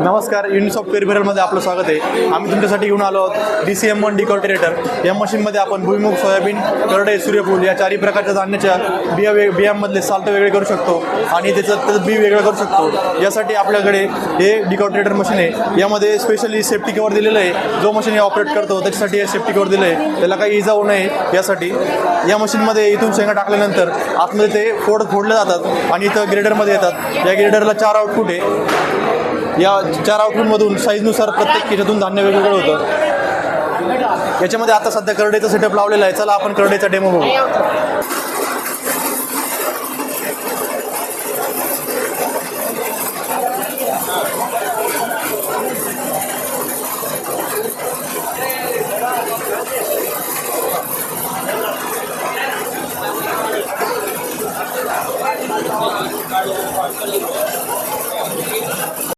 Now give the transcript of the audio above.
नमस्कार युनिसॉफ्ट पेरिफेरलमध्ये आपलं स्वागत आहे. आम्ही तुमच्यासाठी घेऊन आलो आहोत D C M one decorticator या मशीनमध्ये आपण भुईमुग सोयाबीन करडे सूर्यफूल या चारही प्रकारच्या धान्याच्या बिया वेग बियांमधले साल्ट वेगळे करू शकतो आणि त्याचं त्याचं बी वेगळं करू शकतो. यासाठी आपल्याकडे हे डिकॉर्टिरेटर मशीन आहे. यामध्ये स्पेशली सेफ्टी कवर दिलेलं आहे. जो मशीन हे ऑपरेट करतो त्याच्यासाठी हे सेफ्टी कवर दिलं आहे त्याला काही इजा होऊ नये यासाठी. या मशीनमध्ये इथून शेंगा टाकल्यानंतर आतमध्ये ते फोड फोडले जातात आणि इथं ग्रेडरमध्ये येतात. या ग्रेडरला चार आउटपुट आहे. या चार आउटलेटमधून साईजनुसार प्रत्येक किटातून धान्य वेगवेगळं होतं. याच्यामध्ये आता सध्या करडेचा सेटअप लावलेला आहे. चला आपण करडेचा डेमो बघू.